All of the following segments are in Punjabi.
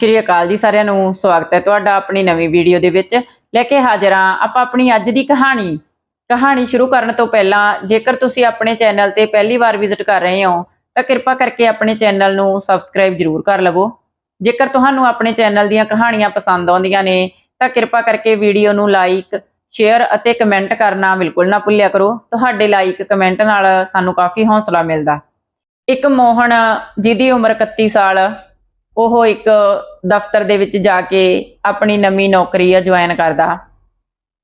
ਸ਼੍ਰੀ ਅਕਾਲ ਜੀ ਸਾਰਿਆਂ ਨੂੰ, ਸਵਾਗਤ ਹੈ ਤੁਹਾਡਾ ਆਪਣੀ ਨਵੀਂ ਵੀਡੀਓ ਦੇ ਵਿੱਚ। ਲੈ ਕੇ ਹਾਜ਼ਰ ਹਾਂ ਆਪਾਂ ਆਪਣੀ ਅੱਜ ਦੀ ਕਹਾਣੀ। ਕਹਾਣੀ ਸ਼ੁਰੂ ਕਰਨ ਤੋਂ ਪਹਿਲਾਂ, ਜੇਕਰ ਤੁਸੀਂ ਆਪਣੇ ਚੈਨਲ ਤੇ ਪਹਿਲੀ ਵਾਰ ਵਿਜ਼ਿਟ ਕਰ ਰਹੇ ਹੋ, ਤਾਂ ਕਿਰਪਾ ਕਰਕੇ ਆਪਣੇ ਚੈਨਲ ਨੂੰ ਸਬਸਕ੍ਰਾਈਬ ਜ਼ਰੂਰ ਕਰ ਲਵੋ। ਜੇਕਰ ਤੁਹਾਨੂੰ ਆਪਣੇ ਚੈਨਲ ਦੀਆਂ ਕਹਾਣੀਆਂ ਪਸੰਦ ਆਉਂਦੀਆਂ ਨੇ, ਤਾਂ ਕਿਰਪਾ ਕਰਕੇ ਵੀਡੀਓ ਨੂੰ ਲਾਈਕ, ਸ਼ੇਅਰ ਅਤੇ ਕਮੈਂਟ ਕਰਨਾ ਬਿਲਕੁਲ ਨਾ ਭੁੱਲਿਆ ਕਰੋ। ਤੁਹਾਡੇ ਲਾਈਕ, ਕਮੈਂਟ ਨਾਲ ਸਾਨੂੰ ਕਾਫੀ ਹੌਸਲਾ ਮਿਲਦਾ। ਇੱਕ ਮੋਹਨ, ਜਿਹਦੀ ਉਮਰ 31 ਸਾਲ ਉਹ ਇੱਕ ਦਫ਼ਤਰ ਦੇ ਵਿੱਚ ਜਾ ਕੇ ਆਪਣੀ ਨਵੀਂ ਨੌਕਰੀ ਆ ਜੁਆਇਨ ਕਰਦਾ।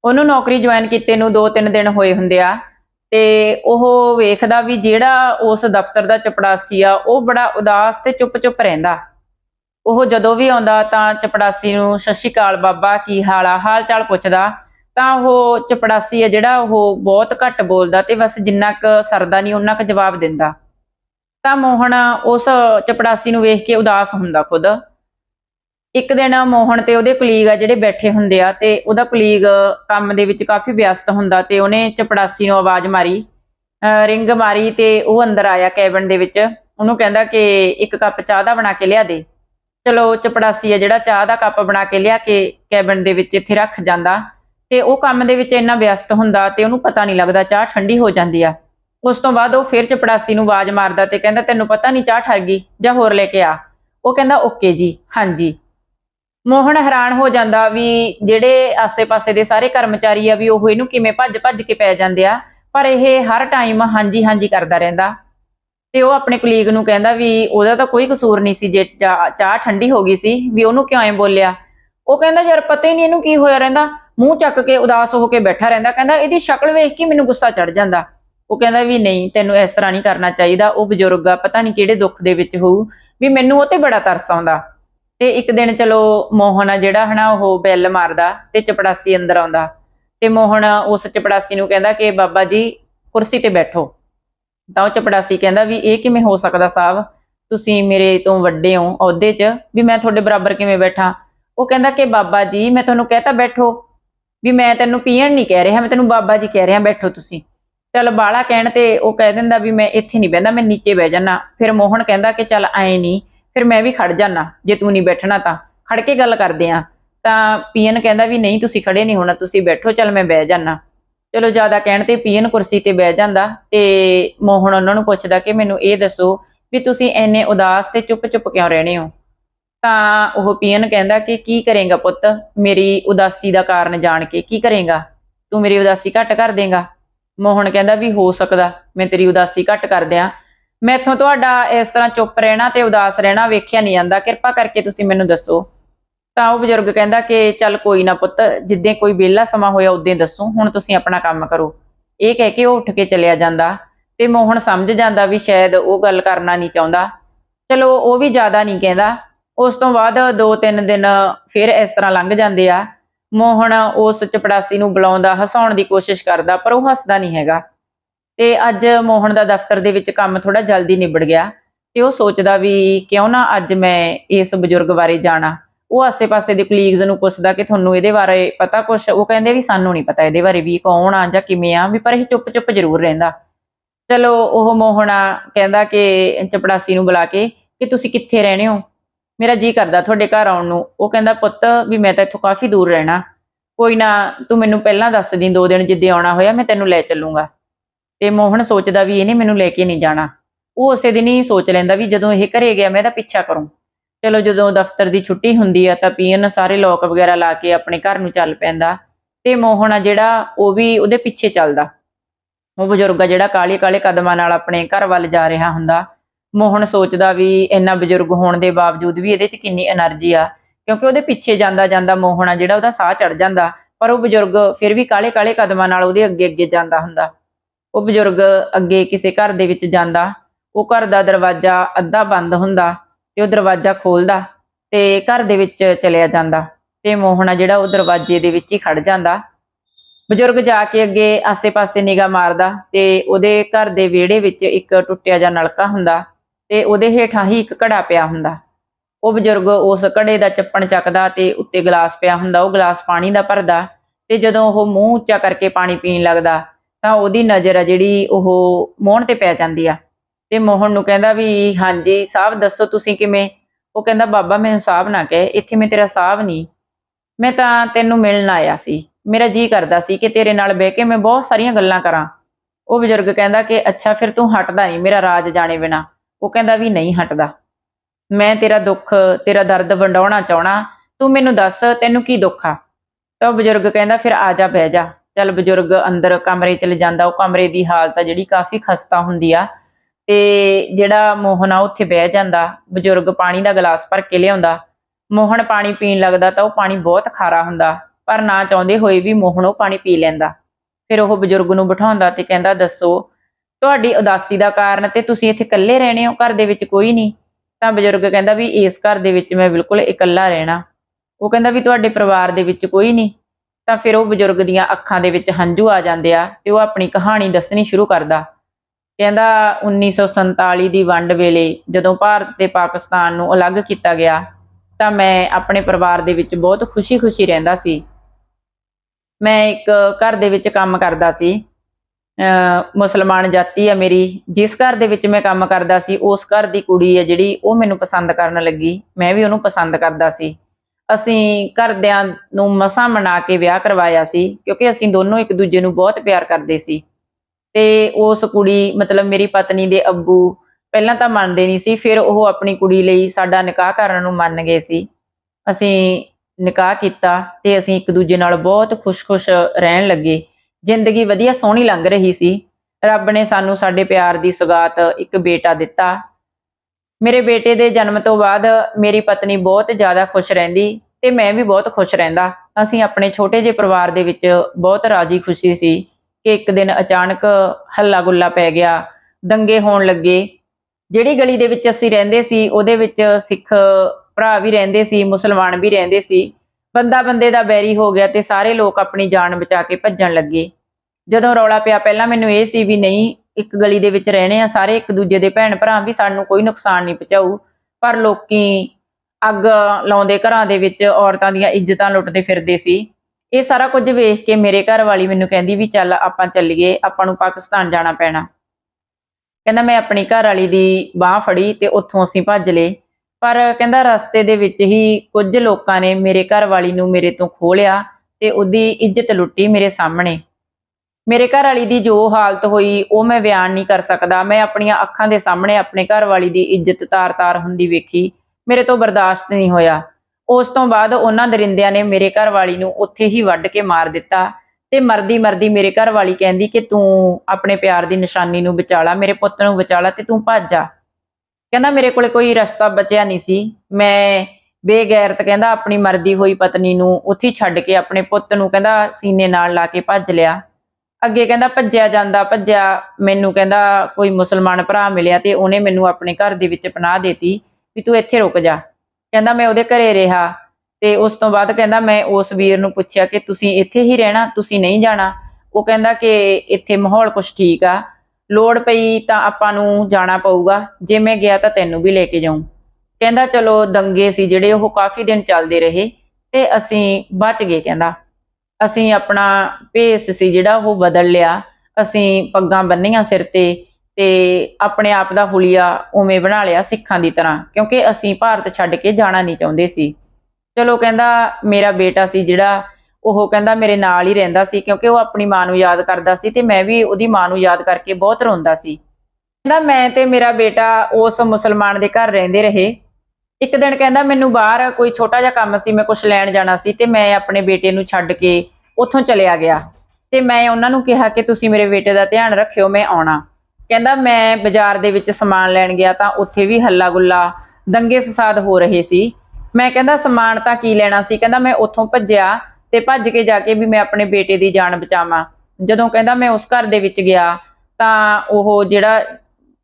ਉਹਨੂੰ ਨੌਕਰੀ ਜੁਆਇਨ ਕੀਤੇ ਨੂੰ 2-3 ਦਿਨ ਹੋਏ ਹੁੰਦੇ ਆ ਤੇ ਉਹ ਵੇਖਦਾ ਵੀ ਜਿਹੜਾ ਉਸ ਦਫ਼ਤਰ ਦਾ ਚਪੜਾਸੀ ਆ, ਉਹ ਬੜਾ ਉਦਾਸ ਤੇ ਚੁੱਪ-ਚੁੱਪ ਰਹਿੰਦਾ। ਉਹ ਜਦੋਂ ਵੀ ਆਉਂਦਾ ਤਾਂ ਚਪੜਾਸੀ ਨੂੰ, ਸਤਿ ਸ਼੍ਰੀ ਅਕਾਲ ਬਾਬਾ, ਕੀ ਹਾਲ ਆ? ਹਾਲ ਚਾਲ ਪੁੱਛਦਾ। ਤਾਂ ਉਹ ਚਪੜਾਸੀ ਆ ਜਿਹੜਾ ਉਹ ਬਹੁਤ ਘੱਟ ਬੋਲਦਾ ਤੇ ਬਸ ਜਿੰਨਾ ਕੁ ਸਰਦਾ ਨਹੀਂ ਉਹਨਾਂ ਕੁ ਜਵਾਬ ਦਿੰਦਾ। ਤਾਂ ਮੋਹਨ ਉਸ ਚਪੜਾਸੀ ਨੂੰ ਵੇਖ ਕੇ ਉਦਾਸ ਹੁੰਦਾ ਖੁਦ। ਇੱਕ ਦਿਨ ਮੋਹਨ ਤੇ ਉਹਦੇ ਕੁਲੀਗ ਆ ਜਿਹੜੇ ਬੈਠੇ ਹੁੰਦੇ ਆ ਤੇ ਉਹਦਾ ਕੁਲੀਗ ਕੰਮ ਦੇ ਵਿੱਚ ਕਾਫੀ ਵਿਅਸਤ ਹੁੰਦਾ ਤੇ ਉਹਨੇ ਚਪੜਾਸੀ ਨੂੰ ਆਵਾਜ਼ ਮਾਰੀ, ਅਹ ਰਿੰਗ ਮਾਰੀ ਤੇ ਉਹ ਅੰਦਰ ਆਇਆ ਕੈਬਨ ਦੇ ਵਿੱਚ। ਉਹਨੂੰ ਕਹਿੰਦਾ ਕਿ ਇੱਕ ਕੱਪ ਚਾਹ ਦਾ ਬਣਾ ਕੇ ਲਿਆ ਦੇ। ਚਲੋ ਚਪੜਾਸੀ ਆ ਜਿਹੜਾ ਚਾਹ ਦਾ ਕੱਪ ਬਣਾ ਕੇ ਲਿਆ ਕੇ ਕੈਬਨ ਦੇ ਵਿੱਚ ਇੱਥੇ ਰੱਖ ਜਾਂਦਾ ਤੇ ਉਹ ਕੰਮ ਦੇ ਵਿੱਚ ਇੰਨਾ ਵਿਅਸਤ ਹੁੰਦਾ ਤੇ ਉਹਨੂੰ ਪਤਾ ਨਹੀਂ ਲੱਗਦਾ ਚਾਹ ਠੰਡੀ ਹੋ ਜਾਂਦੀ ਆ। ਉਸ ਤੋਂ ਬਾਅਦ ਉਹ ਫਿਰ ਚਪੜਾਸੀ ਨੂੰ ਆਵਾਜ਼ ਮਾਰਦਾ ਤੇ ਕਹਿੰਦਾ, ਤੈਨੂੰ ਪਤਾ ਨਹੀਂ ਚਾਹ ਠਰ ਗਈ, ਜਾਂ ਹੋਰ ਲੈ ਕੇ ਆ? ਉਹ ਕਹਿੰਦਾ, ਓਕੇ ਜੀ, ਹਾਂਜੀ। ਮੋਹਨ ਹੈਰਾਨ ਹੋ ਜਾਂਦਾ ਵੀ ਜਿਹੜੇ ਆਸੇ-ਪਾਸੇ ਦੇ ਸਾਰੇ ਕਰਮਚਾਰੀ ਆ ਵੀ ਉਹ ਇਹਨੂੰ ਕਿਵੇਂ ਭੱਜ-ਭੱਜ ਕੇ ਪੈ ਜਾਂਦੇ ਆ, ਪਰ ਇਹ ਹਰ ਟਾਈਮ ਹਾਂਜੀ ਹਾਂਜੀ ਕਰਦਾ ਰਹਿੰਦਾ। ਤੇ ਉਹ ਆਪਣੇ ਕੁਲੀਗ ਨੂੰ ਕਹਿੰਦਾ ਵੀ ਉਹਦਾ ਤਾਂ ਕੋਈ ਕਸੂਰ ਨਹੀਂ ਸੀ, ਜੇ ਚਾਹ ਚਾਹ ਠੰਡੀ ਹੋ ਗਈ ਸੀ, ਵੀ ਉਹਨੂੰ ਕਿਉਂ ਐਂ ਬੋਲਿਆ? ਉਹ ਕਹਿੰਦਾ, ਯਾਰ ਪਤਾ ਹੀ ਨਹੀਂ ਇਹਨੂੰ ਕੀ ਹੋਇਆ ਰਹਿੰਦਾ। ਮੂੰਹ ਚੱਕ ਕੇ ਉਦਾਸ ਹੋ ਕੇ ਬੈਠਾ ਰਹਿੰਦਾ, ਕਹਿੰਦਾ, ਇਹਦੀ ਸ਼ਕਲ ਵੇਖ ਕੇ ਮੈਨੂੰ ਗੁੱਸਾ ਚੜ ਜਾਂਦਾ। ਉਹ ਕਹਿੰਦਾ ਵੀ ਨਹੀਂ, ਤੈਨੂੰ ਇਸ ਤਰ੍ਹਾਂ ਨਹੀਂ ਕਰਨਾ ਚਾਹੀਦਾ, ਉਹ ਬਜ਼ੁਰਗ ਆ, ਪਤਾ ਨਹੀਂ ਕਿਹੜੇ ਦੁੱਖ ਦੇ ਵਿੱਚ ਹੋਊ, ਵੀ ਮੈਨੂੰ ਉਹ ਤੇ ਬੜਾ ਤਰਸ ਆਉਂਦਾ। ਤੇ ਇੱਕ ਦਿਨ ਚਲੋ ਮੋਹਨ ਆ ਜਿਹੜਾ ਹਨਾ, ਉਹ ਬੈਲ ਮਾਰਦਾ ਤੇ ਚਪੜਾਸੀ ਅੰਦਰ ਆਉਂਦਾ। ਤੇ ਮੋਹਨ ਉਸ ਚਪੜਾਸੀ ਨੂੰ ਕਹਿੰਦਾ ਕਿ ਬਾਬਾ ਜੀ, ਕੁਰਸੀ ਤੇ ਬੈਠੋ। ਤਾਂ ਉਹ ਚਪੜਾਸੀ ਕਹਿੰਦਾ ਵੀ ਇਹ ਕਿਵੇਂ ਹੋ ਸਕਦਾ ਸਾਹਿਬ ਤੁਸੀਂ ਮੇਰੇ ਤੋਂ ਵੱਡੇ ਹੋ ਅਹੁਦੇ 'ਚ, ਵੀ ਮੈਂ ਤੁਹਾਡੇ ਬਰਾਬਰ ਕਿਵੇਂ ਬੈਠਾ? ਉਹ ਕਹਿੰਦਾ ਕਿ ਬਾਬਾ ਜੀ, ਮੈਂ ਤੁਹਾਨੂੰ ਕਹਿਤਾ ਬੈਠੋ, ਵੀ ਮੈਂ ਤੈਨੂੰ ਪੀਣ ਨਹੀਂ ਕਹਿ ਰਿਹਾ, ਮੈਂ ਤੈਨੂੰ ਬਾਬਾ ਜੀ ਕਹਿ ਰਿਹਾ, ਬੈਠੋ ਤੁਸੀਂ। ਚੱਲ ਬਾਲਾ ਕਹਿਣ ਤੇ ਉਹ ਕਹਿ ਦਿੰਦਾ ਵੀ ਮੈਂ ਇੱਥੇ ਨਹੀਂ ਬਹਿੰਦਾ, ਮੈਂ ਨੀਚੇ ਬਹਿ ਜਾਣਾ ਫਿਰ ਮੋਹਨ ਕਹਿੰਦਾ ਕਿ ਚੱਲ ਐ ਨਹੀਂ ਫਿਰ ਮੈਂ ਵੀ ਖੜ ਜਾਣਾ ਜੇ ਤੂੰ ਨਹੀਂ ਬੈਠਣਾ ਤਾਂ। ਖੜ ਕੇ ਗੱਲ ਕਰਦੇ ਆ। ਤਾਂ ਪੀਐਨ ਕਹਿੰਦਾ ਵੀ ਨਹੀਂ, ਤੁਸੀਂ ਖੜੇ ਨਹੀਂ ਹੋਣਾ, ਤੁਸੀਂ ਬੈਠੋ, ਚੱਲ ਮੈਂ ਬਹਿ ਜਾਣਾ ਚਲੋ ਜ਼ਿਆਦਾ ਕਹਿਣ ਤੇ ਪੀਐਨ ਕੁਰਸੀ ਤੇ ਬਹਿ ਜਾਂਦਾ ਤੇ ਮੋਹਨ ਉਹਨਾਂ ਨੂੰ ਪੁੱਛਦਾ ਕਿ ਮੈਨੂੰ ਇਹ ਦੱਸੋ ਵੀ ਤੁਸੀਂ ਐਨੇ ਉਦਾਸ ਤੇ ਚੁੱਪ-ਚੁੱਪ ਕਿਉਂ ਰਹਿਣੇ ਹੋ? ਤਾਂ ਉਹ ਪੀਐਨ ਕਹਿੰਦਾ ਕਿ ਕੀ ਕਰੇਗਾ ਪੁੱਤ, ਮੇਰੀ ਉਦਾਸੀ ਦਾ ਕਾਰਨ ਜਾਣ ਕੇ ਕੀ ਕਰੇਗਾ? ਤੂੰ ਮੇਰੀ ਉਦਾਸੀ ਘੱਟ ਕਰ ਦੇਗਾ। ਮੋਹਨ ਕਹਿੰਦਾ ਵੀ ਹੋ ਸਕਦਾ, ਮੈਂ ਤੇਰੀ ਉਦਾਸੀ ਘੱਟ ਕਰ ਦਿਆਂ। ਮੈਥੋਂ ਤੁਹਾਡਾ ਇਸ ਤਰ੍ਹਾਂ ਚੁੱਪ ਰਹਿਣਾ ਤੇ ਉਦਾਸ ਰਹਿਣਾ ਵੇਖਿਆ ਨਹੀਂ ਜਾਂਦਾ। ਕਿਰਪਾ ਕਰਕੇ ਤੁਸੀਂ ਮੈਨੂੰ ਦੱਸੋ। ਤਾਂ ਉਹ ਬਜ਼ੁਰਗ ਕਹਿੰਦਾ ਕਿ ਚੱਲ ਕੋਈ ਨਾ ਪੁੱਤ, ਜਿੱਦਾਂ ਕੋਈ ਵਿਹਲਾ ਸਮਾਂ ਹੋਇਆ ਉਦੋਂ ਦੱਸੋ, ਹੁਣ ਤੁਸੀਂ ਆਪਣਾ ਕੰਮ ਕਰੋ। ਇਹ ਕਹਿ ਕੇ ਉਹ ਉੱਠ ਕੇ ਚਲਿਆ ਜਾਂਦਾ ਤੇ ਮੋਹਨ ਸਮਝ ਜਾਂਦਾ ਵੀ ਸ਼ਾਇਦ ਉਹ ਗੱਲ ਕਰਨਾ ਨਹੀਂ ਚਾਹੁੰਦਾ। ਚਲੋ, ਉਹ ਵੀ ਜ਼ਿਆਦਾ ਨਹੀਂ ਕਹਿੰਦਾ। ਉਸ ਤੋਂ ਬਾਅਦ 2-3 ਦਿਨ ਫਿਰ ਇਸ ਤਰ੍ਹਾਂ ਲੰਘ ਜਾਂਦੇ ਆ। ਮੋਹਨ ਉਸ ਚਪੜਾਸੀ ਨੂੰ ਬੁਲਾਉਂਦਾ, ਹਸਾਉਣ ਦੀ ਕੋਸ਼ਿਸ਼ ਕਰਦਾ, ਪਰ ਉਹ ਹੱਸਦਾ ਨਹੀਂ ਹੈਗਾ। ਤੇ ਅੱਜ ਮੋਹਨ ਦਾ ਦਫ਼ਤਰ ਦੇ ਵਿੱਚ ਕੰਮ ਥੋੜਾ ਜਲਦੀ ਨਿਬੜ ਗਿਆ ਤੇ ਉਹ ਸੋਚਦਾ ਵੀ ਕਿਉਂ ਨਾ ਅੱਜ ਮੈਂ ਇਸ ਬਜ਼ੁਰਗ ਬਾਰੇ ਜਾਣਾ। ਉਹ ਆਸੇ-ਪਾਸੇ ਦੇ ਕਲੀਗਸ ਨੂੰ ਪੁੱਛਦਾ ਕਿ ਤੁਹਾਨੂੰ ਇਹਦੇ ਬਾਰੇ ਪਤਾ ਕੁਛ? ਉਹ ਕਹਿੰਦੇ ਵੀ ਸਾਨੂੰ ਨਹੀਂ ਪਤਾ ਇਹਦੇ ਬਾਰੇ ਵੀ ਕੌਣ ਆ ਜਾਂ ਕਿਵੇਂ ਆ, ਵੀ ਪਰ ਇਹ ਚੁੱਪ-ਚੁੱਪ ਜ਼ਰੂਰ ਰਹਿੰਦਾ। ਚਲੋ ਉਹ ਮੋਹਣਾ ਕਹਿੰਦਾ ਕਿ ਚਪੜਾਸੀ ਨੂੰ ਬੁਲਾ ਕੇ ਕਿ ਤੁਸੀਂ ਕਿੱਥੇ ਰਹਿੰਦੇ ਹੋ? ਮੇਰਾ ਜੀ ਕਰਦਾ ਤੁਹਾਡੇ ਘਰ ਆਉਣ ਨੂੰ। ਉਹ ਕਹਿੰਦਾ, ਪੁੱਤ, ਵੀ ਮੈਂ ਤਾਂ ਇੱਥੋਂ ਕਾਫੀ ਦੂਰ ਰਹਿਣਾ। ਕੋਈ ਨਾ, ਤੂੰ ਮੈਨੂੰ ਪਹਿਲਾਂ ਦੱਸ ਦੀ ਦੋ ਦਿਨ ਜਿੱਦੇ ਆਉਣਾ ਹੋਇਆ, ਮੈਂ ਤੈਨੂੰ ਲੈ ਚੱਲੂੰਗਾ। ਤੇ ਮੋਹਨ ਸੋਚਦਾ ਵੀ ਇਹਨੇ ਮੈਨੂੰ ਲੈ ਕੇ ਨਹੀਂ ਜਾਣਾ। ਉਹ ਉਸੇ ਦਿਨ ਹੀ ਸੋਚ ਲੈਂਦਾ ਵੀ ਜਦੋਂ ਇਹ ਘਰੇ ਗਿਆ, ਮੈਂ ਇਹਦਾ ਪਿੱਛਾ ਕਰੂੰ। ਚਲੋ, ਜਦੋਂ ਦਫ਼ਤਰ ਦੀ ਛੁੱਟੀ ਹੁੰਦੀ ਆ, ਤਾਂ ਪੀਐਨ ਸਾਰੇ ਲੋਕ ਵਗੈਰਾ ਲਾ ਕੇ ਆਪਣੇ ਘਰ ਨੂੰ ਚੱਲ ਪੈਂਦਾ। ਤੇ ਮੋਹਨ ਆ ਜਿਹੜਾ, ਉਹ ਵੀ ਉਹਦੇ ਪਿੱਛੇ ਚੱਲਦਾ। ਉਹ ਬਜ਼ੁਰਗ ਆ ਜਿਹੜਾ ਕਾਲੇ ਕਾਲੇ ਕਦਮਾਂ ਨਾਲ ਆਪਣੇ ਘਰ ਵੱਲ ਜਾ ਰਿਹਾ ਹੁੰਦਾ। ਮੋਹਨ ਸੋਚਦਾ ਵੀ ਇੰਨਾ ਬਜ਼ੁਰਗ ਹੋਣ ਦੇ ਬਾਵਜੂਦ ਵੀ ਇਹਦੇ 'ਚ ਕਿੰਨੀ એનર્ਜੀ ਆ, ਕਿਉਂਕਿ ਉਹਦੇ ਪਿੱਛੇ ਜਾਂਦਾ ਜਾਂਦਾ ਮੋਹਨ ਆ ਜਿਹੜਾ ਉਹਦਾ ਸਾਹ ਚੜ ਜਾਂਦਾ, ਪਰ ਉਹ ਬਜ਼ੁਰਗ ਫਿਰ ਵੀ ਕਾਲੇ ਕਾਲੇ ਕਦਮਾਂ ਨਾਲ ਉਹਦੇ ਅੱਗੇ ਅੱਗੇ ਜਾਂਦਾ ਹੁੰਦਾ। ਉਹ ਬਜ਼ੁਰਗ ਅੱਗੇ ਕਿਸੇ ਘਰ ਦੇ ਵਿੱਚ ਜਾਂਦਾ, ਉਹ ਘਰ ਦਾ ਦਰਵਾਜ਼ਾ ਅੱਧਾ ਬੰਦ ਹੁੰਦਾ ਤੇ ਉਹ ਦਰਵਾਜ਼ਾ ਖੋਲਦਾ ਤੇ ਘਰ ਦੇ ਵਿੱਚ ਚਲਿਆ ਜਾਂਦਾ ਤੇ ਮੋਹਨ ਆ ਜਿਹੜਾ ਉਹ ਦਰਵਾਜ਼ੇ ਦੇ ਵਿੱਚ ਹੀ ਖੜ ਜਾਂਦਾ। ਬਜ਼ੁਰਗ ਜਾ ਕੇ ਅੱਗੇ ਆਸੇ-ਪਾਸੇ ਨਿਗਾਹ ਮਾਰਦਾ ਤੇ ਉਹਦੇ ਘਰ ਦੇ ਵਿਹੜੇ ਵਿੱਚ ਇੱਕ ਟੁੱਟਿਆ ਜਿਹਾ ਨਲਕਾ ਹੁੰਦਾ। ਤੇ ਉਹਦੇ ਹੇਠਾਂ ਹੀ ਇੱਕ ਘੜਾ ਪਿਆ ਹੁੰਦਾ। ਉਹ ਬਜ਼ੁਰਗ ਉਸ ਘੜੇ ਦਾ ਚੱਪਣ ਚੱਕਦਾ ਤੇ ਉੱਤੇ ਗਲਾਸ ਪਿਆ ਹੁੰਦਾ। ਉਹ ਗਲਾਸ ਪਾਣੀ ਦਾ ਭਰਦਾ ਤੇ ਜਦੋਂ ਉਹ ਮੂੰਹ ਉੱਚਾ ਕਰਕੇ ਪਾਣੀ ਪੀਣ ਲੱਗਦਾ, ਤਾਂ ਉਹਦੀ ਨਜ਼ਰ ਆ ਜਿਹੜੀ ਉਹ ਮੋਹਣ ਤੇ ਪੈ ਜਾਂਦੀ ਆ। ਤੇ ਮੋਹਨ ਨੂੰ ਕਹਿੰਦਾ ਵੀ, ਹਾਂਜੀ ਸਾਹਿਬ ਦੱਸੋ ਤੁਸੀਂ ਕਿਵੇਂ? ਉਹ ਕਹਿੰਦਾ, ਬਾਬਾ, ਮੈਨੂੰ ਸਾਹਬ ਨਾ ਕਹੇ, ਇੱਥੇ ਮੈਂ ਤੇਰਾ ਸਾਹਿਬ ਨਹੀਂ। ਮੈਂ ਤਾਂ ਤੈਨੂੰ ਮਿਲਣ ਆਇਆ ਸੀ। ਮੇਰਾ ਜੀ ਕਰਦਾ ਸੀ ਕਿ ਤੇਰੇ ਨਾਲ ਬਹਿ ਕੇ ਮੈਂ ਬਹੁਤ ਸਾਰੀਆਂ ਗੱਲਾਂ ਕਰਾਂ। ਉਹ ਬਜ਼ੁਰਗ ਕਹਿੰਦਾ ਕਿ, ਅੱਛਾ, ਫਿਰ ਤੂੰ ਹਟਦਾ ਨਹੀਂ ਮੇਰਾ ਰਾਜ ਜਾਣੇ ਬਿਨਾ। ਉਹ ਕਹਿੰਦਾ ਵੀ ਨਹੀਂ ਹਟਦਾ। ਮੈਂ ਤੇਰਾ ਦੁੱਖ, ਤੇਰਾ ਦਰਦ ਵੰਡਾਉਣਾ ਚਾਹਣਾ ਤੂੰ ਮੈਨੂੰ ਦੱਸ ਤੈਨੂੰ ਕੀ ਦੁੱਖ ਆ? ਤਾਂ ਬਜ਼ੁਰਗ ਕਹਿੰਦਾ, ਫਿਰ ਆ ਜਾ, ਬਹਿ ਜਾ। ਚੱਲ ਬਜ਼ੁਰਗ ਅੰਦਰ ਕਮਰੇ ਚ ਲੈ ਜਾਂਦਾ, ਉਹ ਕਮਰੇ ਦੀ ਹਾਲਤ ਆ ਜਿਹੜੀ ਕਾਫੀ ਖਸਤਾ ਹੁੰਦੀ ਆ। ਤੇ ਜਿਹੜਾ ਮੋਹਨ ਆ ਉੱਥੇ ਬਹਿ ਜਾਂਦਾ। ਬਜ਼ੁਰਗ ਪਾਣੀ ਦਾ ਗਲਾਸ ਭਰ ਕੇ ਲਿਆਉਂਦਾ। ਮੋਹਨ ਪਾਣੀ ਪੀਣ ਲੱਗਦਾ ਤਾਂ ਉਹ ਪਾਣੀ ਬਹੁਤ ਖਾਰਾ ਹੁੰਦਾ, ਪਰ ਨਾ ਚਾਹੁੰਦੇ ਹੋਏ ਵੀ ਮੋਹਨ ਉਹ ਪਾਣੀ ਪੀ ਲੈਂਦਾ। ਫਿਰ ਉਹ ਬਜ਼ੁਰਗ ਨੂੰ ਬਿਠਾਉਂਦਾ ਤੇ ਕਹਿੰਦਾ, ਦੱਸੋ ਤੁਹਾਡੀ ਉਦਾਸੀ ਦਾ ਕਾਰਨ ਤੇ ਤੁਸੀਂ ਇੱਥੇ ਇਕੱਲੇ ਰਹਿਣੇ ਹੋ, ਘਰ ਦੇ ਵਿੱਚ ਕੋਈ ਨਹੀਂ। ਤਾਂ ਬਜ਼ੁਰਗ ਕਹਿੰਦਾ ਵੀ ਇਸ ਘਰ ਦੇ ਵਿੱਚ ਮੈਂ ਬਿਲਕੁਲ ਇਕੱਲਾ ਰਹਿਣਾ। ਉਹ ਕਹਿੰਦਾ ਵੀ ਤੁਹਾਡੇ ਪਰਿਵਾਰ ਦੇ ਵਿੱਚ ਕੋਈ ਨਹੀਂ। ਤਾਂ ਫਿਰ ਉਹ ਬਜ਼ੁਰਗ ਦੀਆਂ ਅੱਖਾਂ ਦੇ ਵਿੱਚ ਹੰਝੂ ਆ ਜਾਂਦੇ ਆ ਤੇ ਉਹ ਆਪਣੀ ਕਹਾਣੀ ਦੱਸਣੀ ਸ਼ੁਰੂ ਕਰਦਾ। ਕਹਿੰਦਾ 1947 ਦੀ ਵੰਡ ਵੇਲੇ ਜਦੋਂ ਭਾਰਤ ਤੇ ਪਾਕਿਸਤਾਨ ਨੂੰ ਅਲੱਗ ਕੀਤਾ ਗਿਆ, ਤਾਂ ਮੈਂ ਆਪਣੇ ਪਰਿਵਾਰ ਦੇ ਵਿੱਚ ਬਹੁਤ ਖੁਸ਼ੀ-ਖੁਸ਼ੀ ਰਹਿੰਦਾ ਸੀ। ਮੈਂ ਇੱਕ ਘਰ ਦੇ ਵਿੱਚ ਕੰਮ ਕਰਦਾ ਸੀ। ਮੁਸਲਮਾਨ ਜਾਤੀ ਆ ਮੇਰੀ, ਜਿਸ ਘਰ ਦੇ ਵਿੱਚ ਮੈਂ ਕੰਮ ਕਰਦਾ ਸੀ, ਉਸ ਘਰ ਦੀ ਕੁੜੀ ਹੈ ਜਿਹੜੀ, ਉਹ ਮੈਨੂੰ ਪਸੰਦ ਕਰਨ ਲੱਗੀ, ਮੈਂ ਵੀ ਉਹਨੂੰ ਪਸੰਦ ਕਰਦਾ ਸੀ। ਅਸੀਂ ਘਰਦਿਆਂ ਨੂੰ ਮਸਾਂ ਮਨਾ ਕੇ ਵਿਆਹ ਕਰਵਾਇਆ ਸੀ, ਕਿਉਂਕਿ ਅਸੀਂ ਦੋਨੋਂ ਇੱਕ ਦੂਜੇ ਨੂੰ ਬਹੁਤ ਪਿਆਰ ਕਰਦੇ ਸੀ। ਤੇ ਉਸ ਕੁੜੀ, ਮਤਲਬ ਮੇਰੀ ਪਤਨੀ ਦੇ ਅੱਬੂ, ਪਹਿਲਾਂ ਤਾਂ ਮੰਨਦੇ ਨਹੀਂ ਸੀ, ਫਿਰ ਉਹ ਆਪਣੀ ਕੁੜੀ ਲਈ ਸਾਡਾ ਨਿਕਾਹ ਕਰਨ ਨੂੰ ਮੰਨ ਗਏ ਸੀ। ਅਸੀਂ ਨਿਕਾਹ ਕੀਤਾ ਤੇ ਅਸੀਂ ਇੱਕ ਦੂਜੇ ਨਾਲ ਬਹੁਤ ਖੁਸ਼-ਖੁਸ਼ ਰਹਿਣ ਲੱਗੇ। ਜ਼ਿੰਦਗੀ ਵਧੀਆ ਸੋਹਣੀ ਲੰਘ ਰਹੀ ਸੀ। ਰੱਬ ਨੇ ਸਾਨੂੰ ਸਾਡੇ ਪਿਆਰ ਦੀ ਸੁਗਾਤ ਇੱਕ ਬੇਟਾ ਦਿੱਤਾ। ਮੇਰੇ ਬੇਟੇ ਦੇ ਜਨਮ ਤੋਂ ਬਾਅਦ ਮੇਰੀ ਪਤਨੀ ਬਹੁਤ ਜ਼ਿਆਦਾ ਖੁਸ਼ ਰਹਿੰਦੀ ਤੇ ਮੈਂ ਵੀ ਬਹੁਤ ਖੁਸ਼ ਰਹਿੰਦਾ। ਅਸੀਂ ਆਪਣੇ ਛੋਟੇ ਜਿਹੇ ਪਰਿਵਾਰ ਦੇ ਵਿੱਚ ਬਹੁਤ ਰਾਜੀ ਖੁਸ਼ੀ ਸੀ ਕਿ ਇੱਕ ਦਿਨ ਅਚਾਨਕ ਹੱਲਾ ਗੁੱਲਾ ਪੈ ਗਿਆ, ਦੰਗੇ ਹੋਣ ਲੱਗੇ। ਜਿਹੜੀ ਗਲੀ ਦੇ ਵਿੱਚ ਅਸੀਂ ਰਹਿੰਦੇ ਸੀ, ਉਹਦੇ ਵਿੱਚ ਸਿੱਖ ਭਰਾ ਵੀ ਰਹਿੰਦੇ ਸੀ, ਮੁਸਲਮਾਨ ਵੀ ਰਹਿੰਦੇ ਸੀ। ਬੰਦਾ ਬੰਦੇ ਦਾ ਬੈਰੀ ਹੋ ਗਿਆ ਤੇ ਸਾਰੇ ਲੋਕ ਆਪਣੀ ਜਾਨ ਬਚਾ ਕੇ ਭੱਜਣ ਲੱਗੇ। ਜਦੋਂ ਰੌਲਾ ਪਿਆ, ਪਹਿਲਾਂ ਮੈਨੂੰ ਇਹ ਸੀ ਵੀ ਨਹੀਂ, ਇੱਕ ਗਲੀ ਦੇ ਵਿੱਚ ਰਹਿਣੇ ਆ ਸਾਰੇ, ਇੱਕ ਦੂਜੇ ਦੇ ਭੈਣ ਭਰਾ ਵੀ ਸਾਨੂੰ ਕੋਈ ਨੁਕਸਾਨ ਨਹੀਂ ਪਹੁੰਚਾਊ। ਪਰ ਲੋਕੀ ਅੱਗ ਲਾਉਂਦੇ ਘਰਾਂ ਦੇ ਵਿੱਚ, ਔਰਤਾਂ ਦੀਆਂ ਇੱਜ਼ਤਾਂ ਲੁੱਟਦੇ ਫਿਰਦੇ ਸੀ। ਇਹ ਸਾਰਾ ਕੁਝ ਵੇਖ ਕੇ ਮੇਰੇ ਘਰ ਵਾਲੀ ਮੈਨੂੰ ਕਹਿੰਦੀ ਵੀ ਚੱਲ ਆਪਾਂ ਚੱਲੀਏ, ਆਪਾਂ ਨੂੰ ਪਾਕਿਸਤਾਨ ਜਾਣਾ ਪੈਣਾ। ਕਹਿੰਦਾ ਮੈਂ ਆਪਣੀ ਘਰ ਵਾਲੀ ਦੀ ਬਾਹ ਫੜੀ ਤੇ ਉੱਥੋਂ ਅਸੀਂ ਭੱਜ ਲਏ। ਪਰ ਕਹਿੰਦਾ ਰਸਤੇ ਦੇ ਵਿੱਚ ਹੀ ਕੁਝ ਲੋਕਾਂ ਨੇ ਮੇਰੇ ਘਰ ਵਾਲੀ ਨੂੰ ਮੇਰੇ ਤੋਂ ਖੋਹ ਲਿਆ ਤੇ ਉਹਦੀ ਇੱਜ਼ਤ ਲੁੱਟੀ ਮੇਰੇ ਸਾਹਮਣੇ। ਮੇਰੇ ਘਰ ਵਾਲੀ ਦੀ ਜੋ ਹਾਲਤ ਹੋਈ, ਉਹ ਮੈਂ ਬਿਆਨ ਨਹੀਂ ਕਰ ਸਕਦਾ। ਮੈਂ ਆਪਣੀਆਂ ਅੱਖਾਂ ਦੇ ਸਾਹਮਣੇ ਆਪਣੇ ਘਰ ਵਾਲੀ ਦੀ ਇੱਜ਼ਤ ਤਾਰ-ਤਾਰ ਹੁੰਦੀ ਵੇਖੀ। ਮੇਰੇ ਤੋਂ ਬਰਦਾਸ਼ਤ ਨਹੀਂ ਹੋਇਆ। ਉਸ ਤੋਂ ਬਾਅਦ ਉਹਨਾਂ ਦਰਿੰਦਿਆਂ ਨੇ ਮੇਰੇ ਘਰ ਵਾਲੀ ਨੂੰ ਉੱਥੇ ਹੀ ਵੱਢ ਕੇ ਮਾਰ ਦਿੱਤਾ ਤੇ ਮਰਦੀ ਮਰਦੀ ਮੇਰੇ ਘਰ ਵਾਲੀ ਕਹਿੰਦੀ ਕਿ ਤੂੰ ਆਪਣੇ ਪਿਆਰ ਦੀ ਨਿਸ਼ਾਨੀ ਨੂੰ ਬਚਾਲਾ ਮੇਰੇ ਪੁੱਤ ਨੂੰ ਬਚਾਲਾ ਤੇ ਤੂੰ ਭੱਜ ਜਾ। ਕਹਿੰਦਾ, ਮੇਰੇ ਕੋਲੇ ਕੋਈ ਰਸਤਾ ਬਚਿਆ ਨਹੀਂ ਸੀ। ਮੈਂ ਬੇਗੈਰਤ ਕਹਿੰਦਾ, ਆਪਣੀ ਮਰਦੀ ਹੋਈ ਪਤਨੀ ਨੂੰ ਉੱਥੇ ਛੱਡ ਕੇ ਆਪਣੇ ਪੁੱਤ ਨੂੰ ਕਹਿੰਦਾ ਸੀਨੇ ਨਾਲ ਲਾ ਕੇ ਭੱਜ ਲਿਆ। ਅੱਗੇ ਕਹਿੰਦਾ ਭੱਜਿਆ ਜਾਂਦਾ, ਭੱਜਿਆ ਮੈਨੂੰ ਕਹਿੰਦਾ ਕੋਈ ਮੁਸਲਮਾਨ ਭਰਾ ਮਿਲਿਆ ਤੇ ਉਹਨੇ ਮੈਨੂੰ ਆਪਣੇ ਘਰ ਦੇ ਵਿੱਚ ਪਨਾਹ ਦੇਤੀ ਵੀ ਤੂੰ ਇੱਥੇ ਰੁਕ ਜਾ। ਕਹਿੰਦਾ ਮੈਂ ਉਹਦੇ ਘਰੇ ਰਿਹਾ ਤੇ ਉਸ ਤੋਂ ਬਾਅਦ ਕਹਿੰਦਾ ਮੈਂ ਉਸ ਵੀਰ ਨੂੰ ਪੁੱਛਿਆ ਕਿ ਤੁਸੀਂ ਇੱਥੇ ਹੀ ਰਹਿਣਾ, ਤੁਸੀਂ ਨਹੀਂ ਜਾਣਾ? ਉਹ ਕਹਿੰਦਾ ਕਿ ਇੱਥੇ ਮਾਹੌਲ ਕੁਛ ਠੀਕ ਆ, ਲੋੜ ਪਈ ਤਾਂ ਆਪਾਂ ਨੂੰ ਜਾਣਾ ਪਊਗਾ, ਜੇ ਮੈਂ ਗਿਆ ਤਾਂ ਤੈਨੂੰ ਵੀ ਲੈ ਕੇ ਜਾਊਂ। ਕਹਿੰਦਾ ਚਲੋ ਦੰਗੇ ਸੀ ਜਿਹੜੇ ਉਹ ਕਾਫੀ ਦਿਨ ਚੱਲਦੇ ਰਹੇ ਤੇ ਅਸੀਂ ਬਚ ਗਏ ਕਹਿੰਦਾ। ਅਸੀਂ ਆਪਣਾ ਭੇਸ ਸੀ ਜਿਹੜਾ ਉਹ ਬਦਲ ਲਿਆ। ਅਸੀਂ ਪੱਗਾਂ ਬੰਨੀਆਂ ਸਿਰ ਤੇ ਤੇ ਆਪਣੇ ਆਪ ਦਾ ਹੁਲੀਆ ਉਵੇਂ ਬਣਾ ਲਿਆ ਸਿੱਖਾਂ ਦੀ ਤਰ੍ਹਾਂ, ਕਿਉਂਕਿ ਅਸੀਂ ਭਾਰਤ ਛੱਡ ਕੇ ਜਾਣਾ ਨਹੀਂ ਚਾਹੁੰਦੇ ਸੀ। ਚਲੋ ਕਹਿੰਦਾ ਮੇਰਾ ਬੇਟਾ ਸੀ ਜਿਹੜਾ, ਉਹ ਕਹਿੰਦਾ ਮੇਰੇ ਨਾਲ ਹੀ ਰਹਿੰਦਾ ਸੀ ਕਿਉਂਕਿ ਉਹ ਆਪਣੀ ਮਾਂ ਨੂੰ ਯਾਦ ਕਰਦਾ ਸੀ ਤੇ ਮੈਂ ਵੀ ਉਹਦੀ ਮਾਂ ਨੂੰ ਯਾਦ ਕਰਕੇ ਬਹੁਤ ਰੋਂਦਾ ਸੀ। ਕਹਿੰਦਾ ਮੈਂ ਤੇ ਮੇਰਾ ਬੇਟਾ ਉਸ ਮੁਸਲਮਾਨ ਦੇ ਘਰ ਰਹਿੰਦੇ ਰਹੇ। ਇੱਕ ਦਿਨ ਕਹਿੰਦਾ ਮੈਨੂੰ ਬਾਹਰ ਕੋਈ ਛੋਟਾ ਜਿਹਾ ਕੰਮ ਸੀ, ਮੈਂ ਕੁਝ ਲੈਣ ਜਾਣਾ ਸੀ ਤੇ ਮੈਂ ਆਪਣੇ ਬੇਟੇ ਨੂੰ ਛੱਡ ਕੇ ਉੱਥੋਂ ਚਲਿਆ ਗਿਆ। ਤੇ ਮੈਂ ਉਹਨਾਂ ਨੂੰ ਕਿਹਾ ਕਿ ਤੁਸੀਂ ਮੇਰੇ ਬੇਟੇ ਦਾ ਧਿਆਨ ਰੱਖਿਓ, ਮੈਂ ਆਉਣਾ। ਕਹਿੰਦਾ ਮੈਂ ਬਾਜ਼ਾਰ ਦੇ ਵਿੱਚ ਸਮਾਨ ਲੈਣ ਗਿਆ ਤਾਂ ਉੱਥੇ ਵੀ ਹੱਲਾ ਗੁੱਲਾ ਦੰਗੇ ਫਸਾਦ ਹੋ ਰਹੇ ਸੀ। ਮੈਂ ਕਹਿੰਦਾ, ਸਮਾਨ ਤਾਂ ਕੀ ਲੈਣਾ ਸੀ? ਕਹਿੰਦਾ, ਮੈਂ ਉੱਥੋਂ ਭੱਜਿਆ ਤੇ ਭੱਜ ਕੇ ਜਾ ਕੇ ਵੀ ਮੈਂ ਆਪਣੇ ਬੇਟੇ ਦੀ ਜਾਨ ਬਚਾਵਾਂ। ਜਦੋਂ ਕਹਿੰਦਾ, ਮੈਂ ਉਸ ਘਰ ਦੇ ਵਿੱਚ ਗਿਆ ਤਾਂ ਉਹ ਜਿਹੜਾ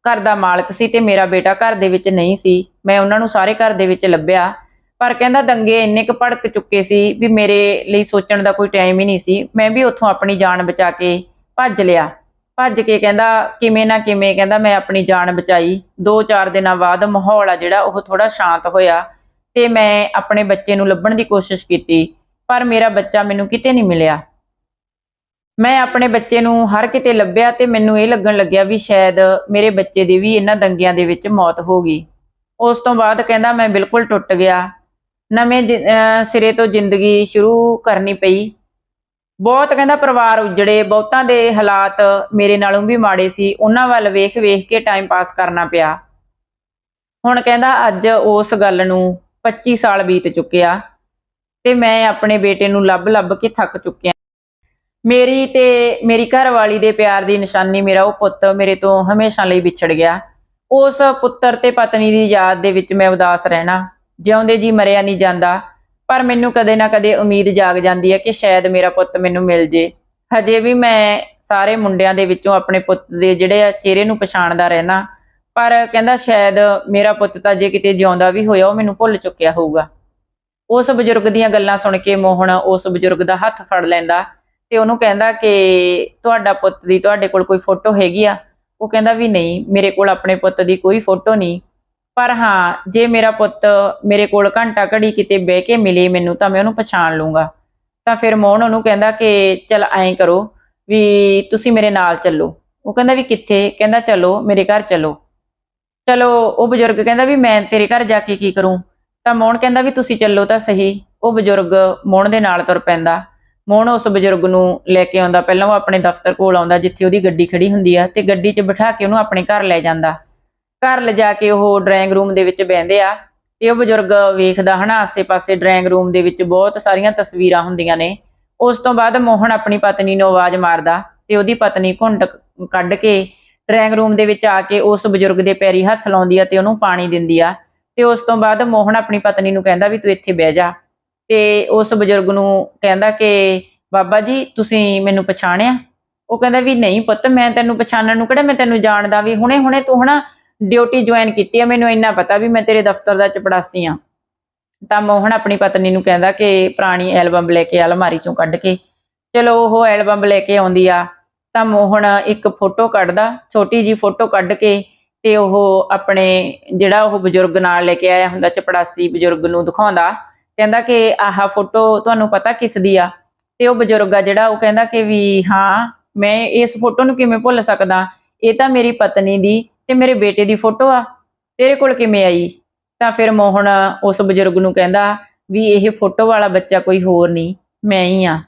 ਘਰ ਦਾ ਮਾਲਕ ਸੀ ਤੇ ਮੇਰਾ ਬੇਟਾ ਘਰ ਦੇ ਵਿੱਚ ਨਹੀਂ ਸੀ। ਮੈਂ ਉਹਨਾਂ ਨੂੰ ਸਾਰੇ ਘਰ ਦੇ ਵਿੱਚ ਲੱਭਿਆ। ਪਰ ਕਹਿੰਦਾ ਦੰਗੇ ਇੰਨੇ ਕੁ ਭੜਕ ਚੁੱਕੇ ਸੀ ਵੀ ਮੇਰੇ ਲਈ ਸੋਚਣ ਦਾ ਕੋਈ ਟਾਈਮ ਹੀ ਨਹੀਂ ਸੀ। ਮੈਂ ਵੀ ਉੱਥੋਂ ਆਪਣੀ ਜਾਨ ਬਚਾ ਕੇ ਭੱਜ ਲਿਆ। ਭੱਜ ਕੇ ਕਹਿੰਦਾ, ਕਿਵੇਂ ਨਾ ਕਿਵੇਂ? ਕਹਿੰਦਾ, ਮੈਂ ਆਪਣੀ ਜਾਨ ਬਚਾਈ। 2-4 ਦਿਨਾਂ ਬਾਅਦ ਮਾਹੌਲ ਆ ਜਿਹੜਾ, ਉਹ ਥੋੜਾ ਸ਼ਾਂਤ ਹੋਇਆ ਤੇ ਮੈਂ ਆਪਣੇ ਬੱਚੇ ਨੂੰ ਲੱਭਣ ਦੀ ਕੋਸ਼ਿਸ਼ ਕੀਤੀ। ਪਰ ਮੇਰਾ ਬੱਚਾ ਮੈਨੂੰ ਕਿਤੇ ਨਹੀਂ ਮਿਲਿਆ। ਮੈਂ ਆਪਣੇ ਬੱਚੇ ਨੂੰ ਹਰ ਕਿਤੇ ਲੱਭਿਆ ਤੇ ਮੈਨੂੰ ਇਹ ਲੱਗਣ ਲੱਗਿਆ ਵੀ ਸ਼ਾਇਦ ਮੇਰੇ ਬੱਚੇ ਦੀ ਵੀ ਇਹਨਾਂ ਦੰਗਿਆਂ ਦੇ ਵਿੱਚ ਮੌਤ ਹੋ ਗਈ। ਉਸ ਤੋਂ ਬਾਅਦ ਕਹਿੰਦਾ ਮੈਂ ਬਿਲਕੁਲ ਟੁੱਟ ਗਿਆ। ਨਵੇਂ ਜਿ- ਸਿਰੇ ਤੋਂ ਜ਼ਿੰਦਗੀ ਸ਼ੁਰੂ ਕਰਨੀ ਪਈ। ਬਹੁਤ ਕਹਿੰਦਾ ਪਰਿਵਾਰ ਉਜੜੇ, ਬਹੁਤਾਂ ਦੇ ਹਾਲਾਤ ਮੇਰੇ ਨਾਲੋਂ ਵੀ ਮਾੜੇ ਸੀ। ਉਹਨਾਂ ਵੱਲ ਵੇਖ ਵੇਖ ਕੇ ਟਾਈਮ ਪਾਸ ਕਰਨਾ ਪਿਆ। ਹੁਣ ਕਹਿੰਦਾ ਅੱਜ ਉਸ ਗੱਲ ਨੂੰ 25 ਸਾਲ ਬੀਤ ਚੁੱਕਿਆ ਤੇ ਮੈਂ ਆਪਣੇ ਬੇਟੇ ਨੂੰ ਲੱਭ ਲੱਭ ਕੇ ਥੱਕ ਚੁੱਕਿਆ। ਮੇਰੀ ਤੇ, ਮੇਰੀ ਘਰਵਾਲੀ ਦੇ ਪਿਆਰ ਦੀ ਨਿਸ਼ਾਨੀ ਮੇਰਾ ਉਹ ਪੁੱਤ ਮੇਰੇ ਤੋਂ ਹਮੇਸ਼ਾ ਲਈ ਵਿਛੜ ਗਿਆ। ਉਸ ਪੁੱਤਰ ਤੇ ਪਤਨੀ ਦੀ ਯਾਦ ਦੇ ਵਿੱਚ ਮੈਂ ਉਦਾਸ ਰਹਿਣਾ। ਜਿਉਂਦੇ ਜੀ ਮਰਿਆ ਨਹੀਂ ਜਾਂਦਾ, ਪਰ ਮੈਨੂੰ ਕਦੇ ਨਾ ਕਦੇ ਉਮੀਦ ਜਾਗ ਜਾਂਦੀ ਹੈ ਕਿ ਸ਼ਾਇਦ ਮੇਰਾ ਪੁੱਤ ਮੈਨੂੰ ਮਿਲ ਜੇ। ਹਜੇ ਵੀ ਮੈਂ ਸਾਰੇ ਮੁੰਡਿਆਂ ਦੇ ਵਿੱਚੋਂ ਆਪਣੇ ਪੁੱਤ ਦੇ ਜਿਹੜੇ ਚਿਹਰੇ ਨੂੰ ਪਛਾਣਦਾ ਰਹਿਣਾ ਪਰ ਕਹਿੰਦਾ ਸ਼ਾਇਦ ਮੇਰਾ ਪੁੱਤ ਤਾਂ ਜੇ ਕਿਤੇ ਜਿਉਂਦਾ ਵੀ ਹੋਇਆ, ਉਹ ਮੈਨੂੰ ਭੁੱਲ ਚੁੱਕਿਆ ਹੋਊਗਾ। ਉਸ ਬਜ਼ੁਰਗ ਦੀਆਂ ਗੱਲਾਂ ਸੁਣ ਕੇ ਮੋਹਨ ਉਸ ਬਜ਼ੁਰਗ ਦਾ ਹੱਥ ਫੜ ਲੈਂਦਾ। ਤੇ ਉਹਨੂੰ ਕਹਿੰਦਾ ਕਿ ਤੁਹਾਡਾ ਪੁੱਤ ਦੀ ਤੁਹਾਡੇ ਕੋਲ ਕੋਈ ਫੋਟੋ ਹੈਗੀ ਆ। ਉਹ ਕਹਿੰਦਾ ਵੀ ਨਹੀਂ, ਮੇਰੇ ਕੋਲ ਆਪਣੇ ਪੁੱਤ ਦੀ ਕੋਈ ਫੋਟੋ ਨਹੀਂ। ਪਰ ਹਾਂ, ਜੇ ਮੇਰਾ ਪੁੱਤ ਮੇਰੇ ਕੋਲ ਘੰਟਾ ਘੜੀ ਕਿਤੇ ਬਹਿ ਕੇ ਮਿਲੇ ਮੈਨੂੰ, ਤਾਂ ਮੈਂ ਉਹਨੂੰ ਪਛਾਣ ਲੂੰਗਾ। ਤਾਂ ਫਿਰ ਮੋਹਨ ਉਹਨੂੰ ਕਹਿੰਦਾ ਕਿ ਚਲ ਐਂ ਕਰੋ ਵੀ ਤੁਸੀਂ ਮੇਰੇ ਨਾਲ ਚੱਲੋ। ਉਹ ਕਹਿੰਦਾ ਵੀ ਕਿੱਥੇ? ਕਹਿੰਦਾ ਚਲੋ, ਮੇਰੇ ਘਰ ਚਲੋ। ਚਲੋ, ਉਹ ਬਜ਼ੁਰਗ ਕਹਿੰਦਾ ਵੀ ਮੈਂ ਤੇਰੇ ਘਰ ਜਾ ਕੇ ਕੀ ਕਰੂੰ? ਤਾਂ ਮੋਹਨ ਕਹਿੰਦਾ ਵੀ ਤੁਸੀਂ ਚੱਲੋ ਤਾਂ ਸਹੀ। ਉਹ ਬਜ਼ੁਰਗ ਮੋਹਨ ਦੇ ਨਾਲ ਤੁਰ ਪੈਂਦਾ। ਮੋਹਨ ਉਸ ਬਜ਼ੁਰਗ ਨੂੰ ਲੈ ਕੇ ਆਉਂਦਾ। ਪਹਿਲਾਂ ਉਹ ਆਪਣੇ ਦਫ਼ਤਰ ਕੋਲ ਆਉਂਦਾ, ਜਿੱਥੇ ਉਹਦੀ ਗੱਡੀ ਖੜੀ ਹੁੰਦੀ ਆ ਤੇ ਗੱਡੀ 'ਚ ਬਿਠਾ ਕੇ ਉਹਨੂੰ ਆਪਣੇ ਘਰ ਲੈ ਜਾਂਦਾ। ਘਰ ਲਿਜਾ ਕੇ ਉਹ ਡਰਾਇੰਗ ਰੂਮ ਦੇ ਵਿੱਚ ਬਹਿੰਦੇ ਆ ਤੇ ਉਹ ਬਜ਼ੁਰਗ ਵੇਖਦਾ, ਹਨਾ, ਆਸੇ-ਪਾਸੇ ਡਰਾਇੰਗ ਰੂਮ ਦੇ ਵਿੱਚ ਬਹੁਤ ਸਾਰੀਆਂ ਤਸਵੀਰਾਂ ਹੁੰਦੀਆਂ ਨੇ। ਉਸ ਤੋਂ ਬਾਅਦ ਮੋਹਨ ਆਪਣੀ ਪਤਨੀ ਨੂੰ ਆਵਾਜ਼ ਮਾਰਦਾ ਤੇ ਉਹਦੀ ਪਤਨੀ ਘੁੰਡ ਕੱਢ ਕੇ ਡਰਾਇੰਗ ਰੂਮ ਦੇ ਵਿੱਚ ਆ ਕੇ ਉਸ ਬਜ਼ੁਰਗ ਦੇ ਪੈਰੀ ਹੱਥ ਲਾਉਂਦੀ ਆ ਤੇ ਉਹਨੂੰ ਪਾਣੀ ਦਿੰਦੀ ਆ। ਤੇ ਉਸ ਤੋਂ ਬਾਅਦ ਮੋਹਨ ਆਪਣੀ ਪਤਨੀ ਨੂੰ ਕਹਿੰਦਾ ਵੀ ਤੂੰ ਇੱਥੇ ਬਹਿ ਜਾ। ਤੇ ਉਸ ਬਜ਼ੁਰਗ ਨੂੰ ਕਹਿੰਦਾ ਕਿ, ਬਾਬਾ ਜੀ, ਤੁਸੀਂ ਮੈਨੂੰ ਪਛਾਣਿਆ? ਉਹ ਕਹਿੰਦਾ ਵੀ, ਨਹੀਂ ਪੁੱਤ, ਮੈਂ ਤੈਨੂੰ ਪਛਾਣਨ ਨੂੰ ਕਿਹੜਾ, ਮੈਂ ਤੈਨੂੰ ਜਾਣਦਾ ਵੀ ਹੁਣੇ ਹੁਣੇ ਤੂੰ ਹਨਾ ਡਿਊਟੀ ਜੁਆਇਨ ਕੀਤੀ ਆ, ਮੈਨੂੰ ਇੰਨਾ ਪਤਾ ਵੀ ਮੈਂ ਤੇਰੇ ਦਫ਼ਤਰ ਦਾ ਚਪੜਾਸੀ ਆ। ਤਾਂ ਮੋਹਨ ਆਪਣੀ ਪਤਨੀ ਨੂੰ ਕਹਿੰਦਾ ਕਿ, ਪੁਰਾਣੀ ਐਲਬਮ ਲੈ ਕੇ ਆ, ਅਲਮਾਰੀ ਚੋਂ ਕੱਢ ਕੇ। ਚਲੋ, ਉਹ ਐਲਬਮ ਲੈ ਕੇ ਆਉਂਦੀ ਆ, ਤਾਂ ਮੋਹਨ ਇੱਕ ਫੋਟੋ ਕੱਢਦਾ, ਛੋਟੀ ਜੀ ਫੋਟੋ ਕੱਢ ਕੇ ਤੇ ਉਹ ਆਪਣੇ ਜਿਹੜਾ ਉਹ ਬਜ਼ੁਰਗ ਨਾਲ ਲੈ ਕੇ ਆਇਆ ਹੁੰਦਾ, ਚਪੜਾਸੀ ਬਜ਼ੁਰਗ ਨੂੰ ਦਿਖਾਉਂਦਾ ਕਹਿੰਦਾ ਕਿ ਆਹ ਫੋਟੋ ਤੁਹਾਨੂੰ ਪਤਾ ਕਿਸ ਦੀ ਆ? ਤੇ ਉਹ ਬਜ਼ੁਰਗ ਆ ਜਿਹੜਾ, ਉਹ ਕਹਿੰਦਾ ਕਿ ਵੀ ਹਾਂ, ਮੈਂ ਇਸ ਫੋਟੋ ਨੂੰ ਕਿਵੇਂ ਭੁੱਲ ਸਕਦਾ? ਇਹ ਤਾਂ ਮੇਰੀ ਪਤਨੀ ਦੀ ਤੇ ਮੇਰੇ ਬੇਟੇ ਦੀ ਫੋਟੋ ਆ। ਤੇਰੇ ਕੋਲ ਕਿਵੇਂ ਆਈ? ਤਾਂ ਫਿਰ ਮੋਹਨ ਉਸ ਬਜ਼ੁਰਗ ਨੂੰ ਕਹਿੰਦਾ ਵੀ ਇਹ ਫੋਟੋ ਵਾਲਾ ਬੱਚਾ ਕੋਈ ਹੋਰ ਨਹੀਂ, ਮੈਂ ਹੀ ਆ।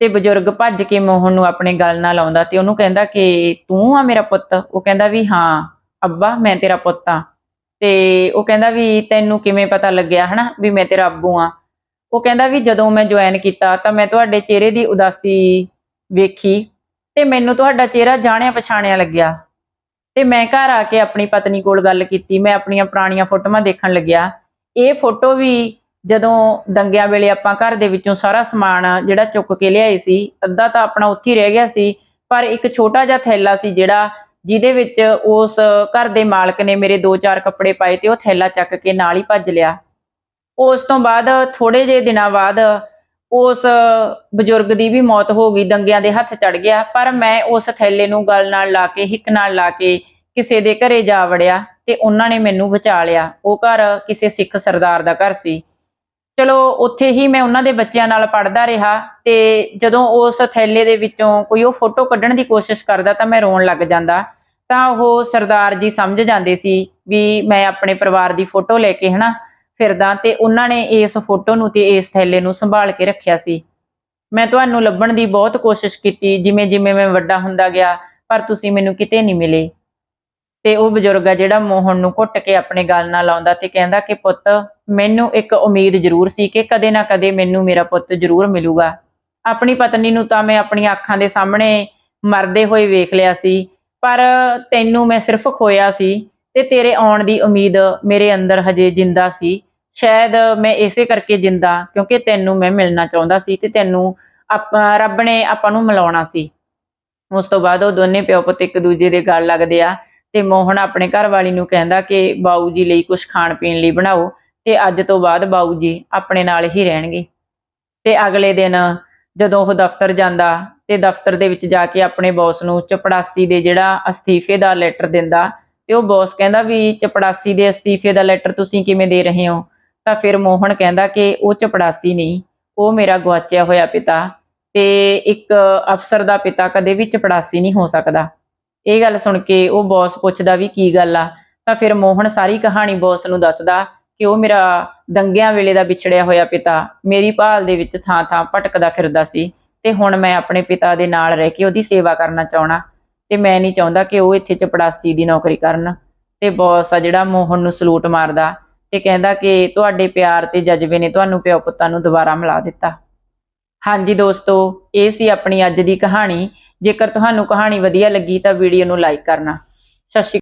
ਤੇ ਬਜ਼ੁਰਗ ਭੱਜ ਕੇ ਮੋਹਨ ਨੂੰ ਆਪਣੇ ਗਲ ਨਾਲ ਆਉਂਦਾ ਤੇ ਉਹਨੂੰ ਕਹਿੰਦਾ ਕਿ ਤੂੰ ਆ ਮੇਰਾ ਪੁੱਤ? ਉਹ ਕਹਿੰਦਾ ਵੀ ਹਾਂ, ਅੱਬਾ, ਮੈਂ ਤੇਰਾ ਪੁੱਤ ਆ। ਤੇ ਉਹ ਕਹਿੰਦਾ ਵੀ ਤੈਨੂੰ ਕਿਵੇਂ ਪਤਾ ਲੱਗਿਆ ਹਨਾ ਵੀ ਮੈਂ ਤੇਰਾ ਅੱਬੂ ਆ ਉਹ ਕਹਿੰਦਾ ਵੀ ਜਦੋਂ ਮੈਂ ਜੁਆਇਨ ਕੀਤਾ ਤਾਂ ਮੈਂ ਤੁਹਾਡੇ ਚਿਹਰੇ ਦੀ ਉਦਾਸੀ ਵੇਖੀ ਤੇ ਮੈਨੂੰ ਤੁਹਾਡਾ ਚਿਹਰਾ ਜਾਣਿਆ ਪਛਾਣਿਆ ਲੱਗਿਆ। ਤੇ ਮੈਂ ਘਰ ਆ ਕੇ ਆਪਣੀ ਪਤਨੀ ਕੋਲ ਗੱਲ ਕੀਤੀ, ਮੈਂ ਆਪਣੀਆਂ ਪੁਰਾਣੀਆਂ ਫੋਟੋਆਂ ਦੇਖਣ ਲੱਗਿਆ। ਇਹ ਫੋਟੋ ਵੀ ਜਦੋਂ ਦੰਗਿਆਂ ਵੇਲੇ ਆਪਾਂ ਘਰ ਦੇ ਵਿੱਚੋਂ ਸਾਰਾ ਸਮਾਨ ਜਿਹੜਾ ਚੁੱਕ ਕੇ ਲਿਆਏ ਸੀ, ਅੱਧਾ ਤਾਂ ਆਪਣਾ ਉੱਥੇ ਹੀ ਰਹਿ ਗਿਆ ਸੀ, ਪਰ ਇੱਕ ਛੋਟਾ ਜਿਹਾ ਥੈਲਾ ਸੀ ਜਿਹੜਾ ਜਿਹਦੇ ਵਿੱਚ ਉਸ ਘਰ ਦੇ ਮਾਲਕ ਨੇ ਮੇਰੇ ਦੋ ਚਾਰ ਕੱਪੜੇ ਪਾਏ ਤੇ ਉਹ ਥੈਲਾ ਚੱਕ ਕੇ ਨਾਲ ਹੀ ਭੱਜ ਲਿਆ। ਉਸ ਤੋਂ ਬਾਅਦ ਥੋੜੇ ਜਿਹੇ ਦਿਨਾਂ ਬਾਅਦ ਉਸ ਬਜ਼ੁਰਗ ਦੀ ਵੀ ਮੌਤ ਹੋ ਗਈ, ਦੰਗਿਆਂ ਦੇ ਹੱਥ ਚੜ ਗਿਆ, ਪਰ ਮੈਂ ਉਸ ਥੈਲੇ ਨੂੰ ਗਲ ਨਾਲ ਲਾ ਕੇ, ਹਿੱਕ ਨਾਲ ਲਾ ਕੇ ਕਿਸੇ ਦੇ ਘਰੇ ਜਾ ਵੜਿਆ ਤੇ ਉਹਨਾਂ ਨੇ ਮੈਨੂੰ ਬਚਾ ਲਿਆ। ਉਹ ਘਰ ਕਿਸੇ ਸਿੱਖ ਸਰਦਾਰ ਦਾ ਘਰ ਸੀ। ਚਲੋ ਉੱਥੇ ਹੀ ਮੈਂ ਉਹਨਾਂ ਦੇ ਬੱਚਿਆਂ ਨਾਲ ਪੜਦਾ ਰਿਹਾ ਤੇ ਜਦੋਂ ਉਸ ਥੈਲੇ ਦੇ ਵਿੱਚੋਂ ਕੋਈ ਉਹ ਫੋਟੋ ਕੱਢਣ ਦੀ ਕੋਸ਼ਿਸ਼ ਕਰਦਾ ਤਾਂ ਮੈਂ ਰੋਣ ਲੱਗ ਜਾਂਦਾ। ਤਾਂ ਉਹ ਸਰਦਾਰ ਜੀ ਸਮਝ ਜਾਂਦੇ ਸੀ ਵੀ ਮੈਂ ਆਪਣੇ ਪਰਿਵਾਰ ਦੀ ਫੋਟੋ ਲੈ ਕੇ ਹਨਾ ਫਿਰਦਾ ਤੇ ਉਹਨਾਂ ਨੇ ਇਸ ਫੋਟੋ ਨੂੰ ਤੇ ਇਸ ਥੈਲੇ ਨੂੰ ਸੰਭਾਲ ਕੇ ਰੱਖਿਆ ਸੀ। ਮੈਂ ਤੁਹਾਨੂੰ ਲੱਭਣ ਦੀ ਬਹੁਤ ਕੋਸ਼ਿਸ਼ ਕੀਤੀ ਜਿਵੇਂ ਜਿਵੇਂ ਮੈਂ ਵੱਡਾ ਹੁੰਦਾ ਗਿਆ, ਪਰ ਤੁਸੀਂ ਮੈਨੂੰ ਕਿਤੇ ਨਹੀਂ ਮਿਲੇ। ਤੇ ਉਹ ਬਜ਼ੁਰਗ ਆ ਜਿਹੜਾ ਮੋਹਨ ਨੂੰ ਘੁੱਟ ਕੇ ਆਪਣੇ ਗੱਲ ਨਾਲ ਲਾਉਂਦਾ ਤੇ ਕਹਿੰਦਾ ਕਿ ਪੁੱਤ, ਮੈਨੂੰ ਇੱਕ ਉਮੀਦ ਜ਼ਰੂਰ ਸੀ ਕਿ ਕਦੇ ਨਾ ਕਦੇ ਮੈਨੂੰ ਮੇਰਾ ਪੁੱਤ ਜ਼ਰੂਰ ਮਿਲੂਗਾ। ਆਪਣੀ ਪਤਨੀ ਨੂੰ ਤਾਂ ਮੈਂ ਆਪਣੀਆਂ ਅੱਖਾਂ ਦੇ ਸਾਹਮਣੇ ਮਰਦੇ ਹੋਏ ਵੇਖ ਲਿਆ ਸੀ, ਪਰ ਤੈਨੂੰ ਮੈਂ ਸਿਰਫ ਖੋਇਆ ਸੀ ਤੇ ਤੇਰੇ ਆਉਣ ਦੀ ਉਮੀਦ ਮੇਰੇ ਅੰਦਰ ਹਜੇ ਜਿੰਦਾ ਸੀ। ਸ਼ਾਇਦ ਮੈਂ ਇਸੇ ਕਰਕੇ ਜਿੰਦਾ ਕਿਉਂਕਿ ਤੈਨੂੰ ਮੈਂ ਮਿਲਣਾ ਚਾਹੁੰਦਾ ਸੀ ਤੇ ਤੈਨੂੰ ਆਪਾਂ, ਰੱਬ ਨੇ ਆਪਾਂ ਨੂੰ ਮਿਲਾਉਣਾ ਸੀ। ਉਸ ਤੋਂ ਬਾਅਦ ਉਹ ਦੋਨੇ ਪਿਓ ਪੁੱਤ ਇੱਕ ਦੂਜੇ ਦੇ ਗੱਲ ਲੱਗਦੇ ਆ। ਤੇ ਮੋਹਨ ਆਪਣੇ ਘਰ ਵਾਲੀ ਨੂੰ ਕਹਿੰਦਾ ਕਿ ਬਾਊ ਜੀ ਲਈ ਕੁਝ ਖਾਣ ਪੀਣ ਲਈ ਬਣਾਓ ਤੇ ਅੱਜ ਤੋਂ ਬਾਅਦ ਬਾਊ ਜੀ ਆਪਣੇ ਨਾਲ ਹੀ ਰਹਿਣਗੇ। ਤੇ ਅਗਲੇ ਦਿਨ ਜਦੋਂ ਉਹ ਦਫ਼ਤਰ ਜਾਂਦਾ ਤੇ ਦਫ਼ਤਰ ਦੇ ਵਿੱਚ ਜਾ ਕੇ ਆਪਣੇ ਬੌਸ ਨੂੰ ਚਪੜਾਸੀ ਦੇ ਜਿਹੜਾ ਅਸਤੀਫੇ ਦਾ ਲੈਟਰ ਦਿੰਦਾ ਤੇ ਉਹ ਬੌਸ ਕਹਿੰਦਾ ਵੀ ਚਪੜਾਸੀ ਦੇ ਅਸਤੀਫੇ ਦਾ ਲੈਟਰ ਤੁਸੀਂ ਕਿਵੇਂ ਦੇ ਰਹੇ ਹੋ? ਤਾਂ ਫਿਰ ਮੋਹਨ ਕਹਿੰਦਾ ਕਿ ਉਹ ਚਪੜਾਸੀ ਨਹੀਂ, ਉਹ ਮੇਰਾ ਗਵਾਚਿਆ ਹੋਇਆ ਪਿਤਾ ਤੇ ਇੱਕ ਅਫਸਰ ਦਾ ਪਿਤਾ ਕਦੇ ਵੀ ਚਪੜਾਸੀ ਨਹੀਂ ਹੋ ਸਕਦਾ। ਇਹ ਗੱਲ ਸੁਣ ਕੇ ਉਹ ਬੌਸ ਪੁੱਛਦਾ ਵੀ ਕੀ ਗੱਲ ਆ? ਤਾਂ ਫਿਰ ਮੋਹਨ ਸਾਰੀ ਕਹਾਣੀ ਬੌਸ ਨੂੰ ਦੱਸਦਾ ਕਿ ਉਹ ਮੇਰਾ ਦੰਗਿਆਂ ਵੇਲੇ ਦਾ ਵਿਛੜਿਆ ਹੋਇਆ ਪਿਤਾ, ਮੇਰੀ ਭਾਲ ਦੇ ਵਿੱਚ ਥਾਂ-ਥਾਂ ਭਟਕਦਾ ਫਿਰਦਾ ਸੀ ਤੇ ਹੁਣ ਮੈਂ ਆਪਣੇ ਪਿਤਾ ਦੇ ਨਾਲ ਰਹਿ ਕੇ ਉਹਦੀ ਸੇਵਾ ਕਰਨਾ ਚਾਹਣਾ ਤੇ ਮੈਂ ਨਹੀਂ ਚਾਹੁੰਦਾ ਕਿ ਉਹ ਇੱਥੇ ਚਪੜਾਸੀ ਦੀ ਨੌਕਰੀ ਕਰਨ। ਤੇ ਬੌਸ ਆ ਜਿਹੜਾ ਮੋਹਨ ਨੂੰ ਸਲੂਟ ਮਾਰਦਾ ਤੇ ਕਹਿੰਦਾ ਕਿ ਤੁਹਾਡੇ ਪਿਆਰ ਤੇ ਜਜ਼ਬੇ ਨੇ ਤੁਹਾਨੂੰ ਪਿਓ ਪੁੱਤਾਂ ਨੂੰ ਦੁਬਾਰਾ ਮਿਲਾ ਦਿੱਤਾ। ਹਾਂਜੀ ਦੋਸਤੋ, ਇਹ ਸੀ ਆਪਣੀ ਅੱਜ ਦੀ ਕਹਾਣੀ। ਜੇਕਰ ਤੁਹਾਨੂੰ ਕਹਾਣੀ ਵਧੀਆ ਲੱਗੀ ਤਾਂ ਵੀਡੀਓ ਨੂੰ ਲਾਈਕ ਕਰਨਾ। ਸਤਿ ਸ਼੍ਰੀ